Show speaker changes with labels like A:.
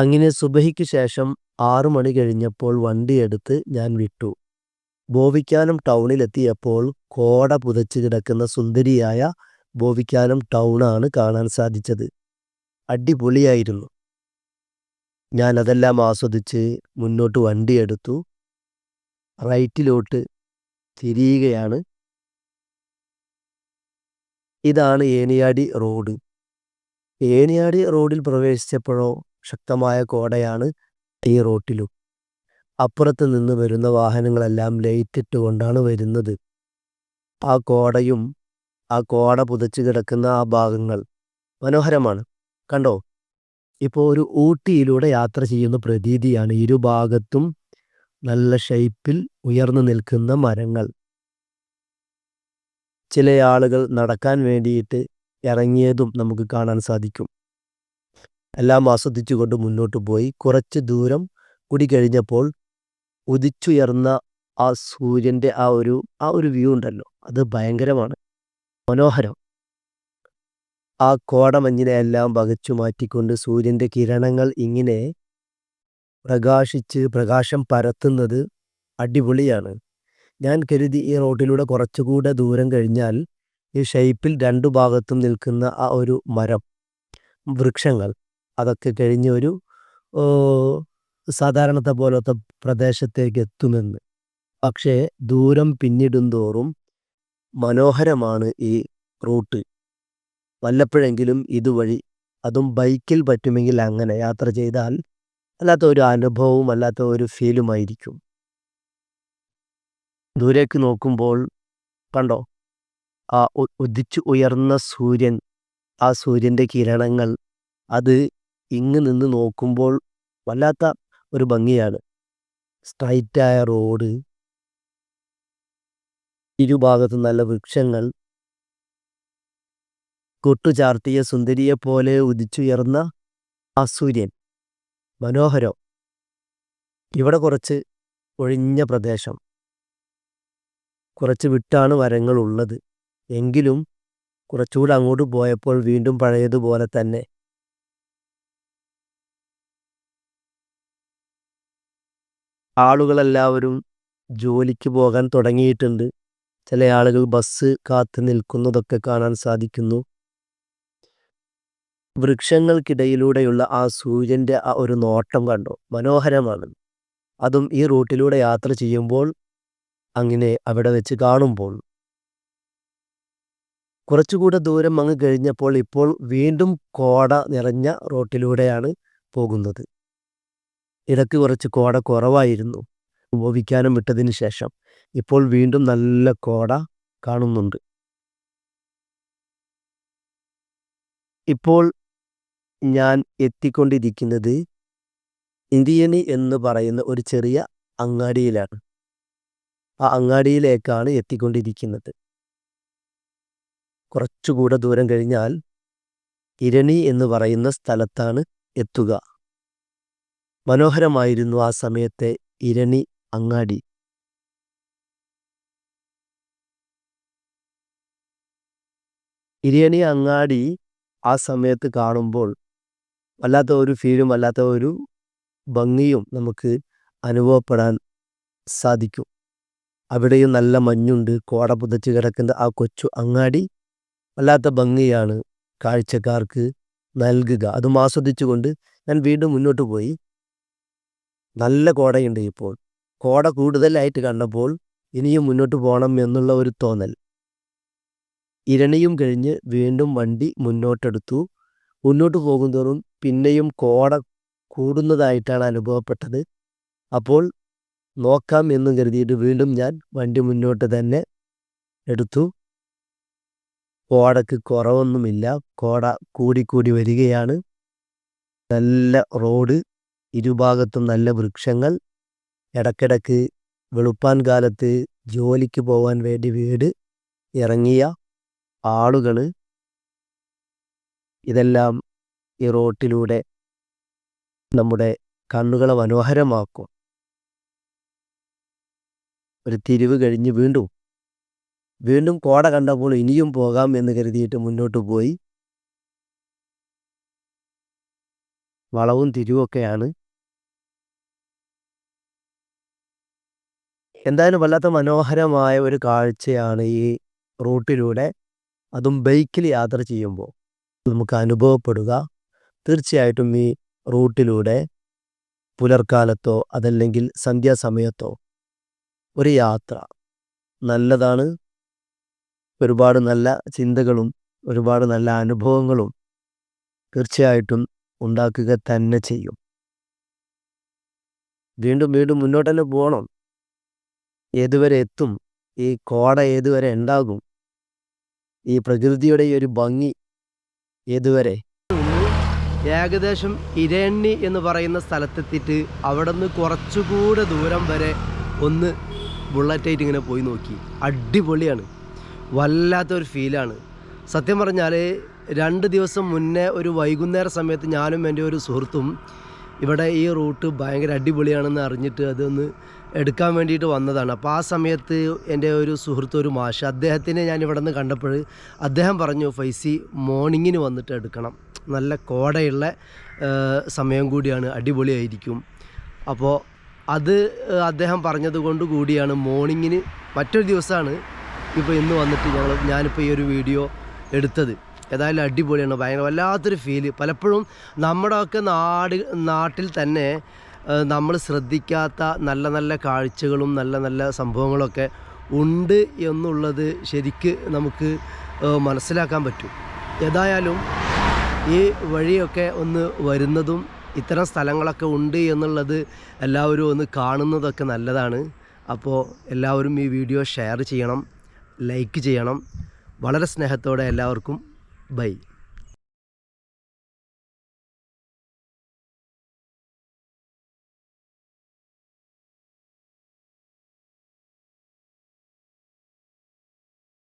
A: അങ്ങനെ സുബഹിക്ക് ശേഷം ആറു മണി കഴിഞ്ഞപ്പോൾ വണ്ടിയെടുത്ത് ഞാൻ വിട്ടു. ബോവിക്കാനം ടൗണിലെത്തിയപ്പോൾ കോട പുതച്ച് കിടക്കുന്ന സുന്ദരിയായ ബോവിക്കാനം ടൗണാണ് കാണാൻ സാധിച്ചത്. അടിപൊളിയായിരുന്നു. ഞാൻ അതെല്ലാം ആസ്വദിച്ച് മുന്നോട്ട് വണ്ടിയെടുത്തു. റൈറ്റിലോട്ട് തിരിയുകയാണ്. ഇതാണ് ഏനിയാടി റോഡ്. ഏനിയാടി റോഡിൽ പ്രവേശിച്ചപ്പോഴോ ശക്തമായ കോടയാണ് ഈ റോട്ടിലും. അപ്പുറത്ത് നിന്ന് വരുന്ന വാഹനങ്ങളെല്ലാം ലൈറ്റിട്ടുകൊണ്ടാണ് വരുന്നത്. ആ കോടയും ആ കോട പുതച്ച് കിടക്കുന്ന ആ ഭാഗങ്ങൾ മനോഹരമാണ്. കണ്ടോ? ഇപ്പോൾ ഒരു ഊട്ടിയിലൂടെ യാത്ര ചെയ്യുന്ന പ്രതീതിയാണ്. ഇരുഭാഗത്തും നല്ല ഷേപ്പിൽ ഉയർന്നു നിൽക്കുന്ന മരങ്ങൾ. ചില ആളുകൾ നടക്കാൻ വേണ്ടിയിട്ട് ഇറങ്ങിയതും നമുക്ക് കാണാൻ സാധിക്കും. എല്ലാം ആസ്വദിച്ചുകൊണ്ട് മുന്നോട്ട് പോയി. കുറച്ച് ദൂരം കൂടി കഴിഞ്ഞപ്പോൾ ഉദിച്ചുയർന്ന ആ സൂര്യന്റെ ആ ഒരു ആ ഒരു വ്യൂ ഉണ്ടല്ലോ അത് ഭയങ്കരമാണ്. മനോഹരം. ആ കോടമഞ്ഞിനെ എല്ലാം വകച്ചു മാറ്റിക്കൊണ്ട് സൂര്യന്റെ കിരണങ്ങൾ ഇങ്ങനെ പ്രകാശിച്ച് പ്രകാശം പരത്തുന്നത് അടിപൊളിയാണ്. ഞാൻ കരുതി ഈ റോഡിലൂടെ കുറച്ചുകൂടെ ദൂരം കഴിഞ്ഞാൽ ഈ ഷേപ്പിൽ രണ്ടു ഭാഗത്തും നിൽക്കുന്ന ആ ഒരു മരം, വൃക്ഷങ്ങൾ അതൊക്കെ കഴിഞ്ഞ് ഒരു സാധാരണത്തെ പോലത്തെ പ്രദേശത്തേക്ക് എത്തുമെന്ന്. പക്ഷേ ദൂരം പിന്നിടുന്തോറും മനോഹരമാണ് ഈ റൂട്ട്. വല്ലപ്പോഴെങ്കിലും ഇതുവഴി അതും ബൈക്കിൽ പറ്റുമെങ്കിൽ അങ്ങനെ യാത്ര ചെയ്താൽ അല്ലാത്ത ഒരു അനുഭവവും അല്ലാത്ത ഒരു ഫീലുമായിരിക്കും. ദൂരേക്ക് നോക്കുമ്പോൾ കണ്ടോ? ആ ഉദിച്ചു ഉയർന്ന സൂര്യൻ, ആ സൂര്യന്റെ കിരണങ്ങൾ അത് ഇങ്ങ് നിന്ന് നോക്കുമ്പോൾ വല്ലാത്ത ഒരു ഭംഗിയാണ്. സ്ട്രൈറ്റായ റോഡ്. ഇരുഭാഗത്തും നല്ല വൃക്ഷങ്ങൾ. കൊട്ടുചാർത്തിയ സുന്ദരിയെപ്പോലെ ഉദിച്ചുയർന്ന ആ സൂര്യൻ. മനോഹരം. ഇവിടെ കുറച്ച് ഒഴിഞ്ഞ പ്രദേശം. കുറച്ച് വിട്ടാണ് വരങ്ങളുള്ളത്. എങ്കിലും കുറച്ചുകൂടെ അങ്ങോട്ട് പോയപ്പോൾ വീണ്ടും പഴയതുപോലെ തന്നെ. ആളുകളെല്ലാവരും ജോലിക്ക് പോകാൻ തുടങ്ങിയിട്ടുണ്ട്. ചില ആളുകൾ ബസ് കാത്ത് നിൽക്കുന്നതൊക്കെ കാണാൻ സാധിക്കുന്നു. വൃക്ഷങ്ങൾക്കിടയിലൂടെയുള്ള ആ സൂര്യന്റെ ആ ഒരു നോട്ടം കണ്ടോ? മനോഹരമാണ്. അതും ഈ റൂട്ടിലൂടെ യാത്ര ചെയ്യുമ്പോൾ അങ്ങനെ അവിടെ വെച്ച് കാണുമ്പോൾ. കുറച്ചുകൂടെ ദൂരം അങ്ങ് കഴിഞ്ഞപ്പോൾ ഇപ്പോൾ വീണ്ടും കോട നിറഞ്ഞ റോട്ടിലൂടെയാണ് പോകുന്നത്. ഇടയ്ക്ക് കുറച്ച് കോട കുറവായിരുന്നു. ഉപയോഗിക്കാനും വിട്ടതിന് ശേഷം. ഇപ്പോൾ വീണ്ടും നല്ല കോട കാണുന്നുണ്ട്. ഇപ്പോൾ ഞാൻ എത്തിക്കൊണ്ടിരിക്കുന്നത് ഇന്ത്യനി എന്ന് പറയുന്ന ഒരു ചെറിയ അങ്ങാടിയിലാണ്. ആ അങ്ങാടിയിലേക്കാണ് എത്തിക്കൊണ്ടിരിക്കുന്നത്. കുറച്ചുകൂടെ ദൂരം കഴിഞ്ഞാൽ ഇരണി എന്ന് പറയുന്ന സ്ഥലത്താണ് എത്തുക. മനോഹരമായിരുന്നു ആ സമയത്തെ ഇരണി അങ്ങാടി. ഇരണി അങ്ങാടി ആ സമയത്ത് കാണുമ്പോൾ വല്ലാത്ത ഒരു ഫീലും വല്ലാത്ത ഒരു ഭംഗിയും നമുക്ക് അനുഭവപ്പെടാൻ സാധിക്കും. അവിടെയും നല്ല മഞ്ഞുണ്ട്. കോട പുതച്ച് കിടക്കുന്ന ആ കൊച്ചു അങ്ങാടി വല്ലാത്ത ഭംഗിയാണ് കാഴ്ചക്കാർക്ക് നൽകുക. അതും ആസ്വദിച്ചുകൊണ്ട് ഞാൻ വീണ്ടും മുന്നോട്ട് പോയി. നല്ല കോടയുണ്ട് ഇപ്പോൾ. കോട കൂടുതലായിട്ട് കണ്ടപ്പോൾ ഇനിയും മുന്നോട്ട് പോകണം എന്നുള്ള ഒരു തോന്നൽ. ഇരണിയും കഴിഞ്ഞ് വീണ്ടും വണ്ടി മുന്നോട്ടെടുത്തു. മുന്നോട്ട് പോകുന്തോറും പിന്നെയും കോട കൂടുന്നതായിട്ടാണ് അനുഭവപ്പെട്ടത്. അപ്പോൾ നോക്കാം എന്നും കരുതിയിട്ട് വീണ്ടും ഞാൻ വണ്ടി മുന്നോട്ട് തന്നെ എടുത്തു. കോടക്ക് കുറവൊന്നുമില്ല. കോട കൂടിക്കൂടി വരികയാണ്. നല്ല റോഡ്. ഇരുഭാഗത്തും നല്ല വൃക്ഷങ്ങൾ. ഇടക്കിടക്ക് വെളുപ്പാൻ കാലത്ത് ജോലിക്ക് പോകാൻ വേണ്ടി വീട് ഇറങ്ങിയ ആളുകൾ ഇതെല്ലാം ഈ റോട്ടിലൂടെ നമ്മുടെ കണ്ണുകളെ മനോഹരമാക്കും. ഒരു തിരിവ് കഴിഞ്ഞ് വീണ്ടും വീണ്ടും കോട കണ്ടപ്പോൾ ഇനിയും പോകാം എന്ന് കരുതിയിട്ട് മുന്നോട്ട് പോയി. വളവും തിരിവുമൊക്കെയാണ് എന്തായാലും വല്ലാത്ത മനോഹരമായ ഒരു കാഴ്ചയാണ് ഈ റൂട്ടിലൂടെ അതും ബൈക്കിൽ യാത്ര ചെയ്യുമ്പോൾ നമുക്ക് അനുഭവപ്പെടുക. തീർച്ചയായിട്ടും ഈ റൂട്ടിലൂടെ പുലർക്കാലത്തോ അതല്ലെങ്കിൽ സന്ധ്യാസമയത്തോ ഒരു യാത്ര നല്ലതാണ്. ഒരുപാട് നല്ല ചിന്തകളും ഒരുപാട് നല്ല അനുഭവങ്ങളും തീർച്ചയായിട്ടും ഉണ്ടാക്കുക തന്നെ ചെയ്യും. വീണ്ടും വീണ്ടും മുന്നോട്ട് തന്നെ പോകണം. ഏതുവരെ എത്തും ഈ കോട ഏതുവരെ ഉണ്ടാകും ഈ പ്രകൃതിയുടെ ഈ ഒരു ഭംഗി ഏതുവരെ?
B: ഏകദേശം ഇരണ്ണി എന്ന് പറയുന്ന സ്ഥലത്തെത്തിയിട്ട് അവിടെ നിന്ന് കുറച്ചുകൂടെ ദൂരം വരെ ഒന്ന് ബുള്ളറ്റായിട്ട് ഇങ്ങനെ പോയി നോക്കി. അടിപൊളിയാണ്. വല്ലാത്തൊരു ഫീലാണ് സത്യം പറഞ്ഞാൽ രണ്ട് ദിവസം മുന്നേ ഒരു വൈകുന്നേര സമയത്ത് ഞാനും എന്റെ ഒരു സുഹൃത്തും ഇവിടെ ഈ റൂട്ട് ഭയങ്കര അടിപൊളിയാണെന്ന് അറിഞ്ഞിട്ട് അതൊന്ന് എടുക്കാൻ വേണ്ടിയിട്ട് വന്നതാണ്. അപ്പോൾ ആ സമയത്ത് എന്റെ ഒരു സുഹൃത്ത് ഒരു മാഷ് അദ്ദേഹത്തിനെ ഞാൻ ഇവിടെ നിന്ന് കണ്ടപ്പോൾ അദ്ദേഹം പറഞ്ഞു ഫൈസി മോർണിങ്ങിന് വന്നിട്ട് എടുക്കണം. നല്ല കോടയുള്ള സമയം കൂടിയാണ്. അടിപൊളിയായിരിക്കും. അപ്പോൾ അത് അദ്ദേഹം പറഞ്ഞത് കൊണ്ട് കൂടിയാണ് മോർണിങ്ങിന് മറ്റൊരു ദിവസമാണ് ഇപ്പോൾ ഇന്ന് വന്നിട്ട് ഞങ്ങൾ ഞാനിപ്പോൾ ഈ ഒരു വീഡിയോ എടുത്തത്. ഏതായാലും അടിപൊളിയാണ്. ഭയങ്കര വല്ലാത്തൊരു ഫീൽ പലപ്പോഴും നമ്മുടെയൊക്കെ നാട് നാട്ടിൽ തന്നെ നമ്മൾ ശ്രദ്ധിക്കാത്ത നല്ല നല്ല കാഴ്ചകളും നല്ല നല്ല സംഭവങ്ങളൊക്കെ ഉണ്ട് എന്നുള്ളത് ശരിക്ക് നമുക്ക് മനസ്സിലാക്കാൻ പറ്റും. ഏതായാലും ഈ വഴിയൊക്കെ ഒന്ന് വരുന്നതും ഇത്തരം സ്ഥലങ്ങളൊക്കെ ഉണ്ട് എന്നുള്ളത് എല്ലാവരും ഒന്ന് കാണുന്നതൊക്കെ നല്ലതാണ്. അപ്പോൾ എല്ലാവരും ഈ വീഡിയോ ഷെയർ ചെയ്യണം ലൈക്ക് ചെയ്യണം. വളരെ സ്നേഹത്തോടെ എല്ലാവർക്കും ബൈ.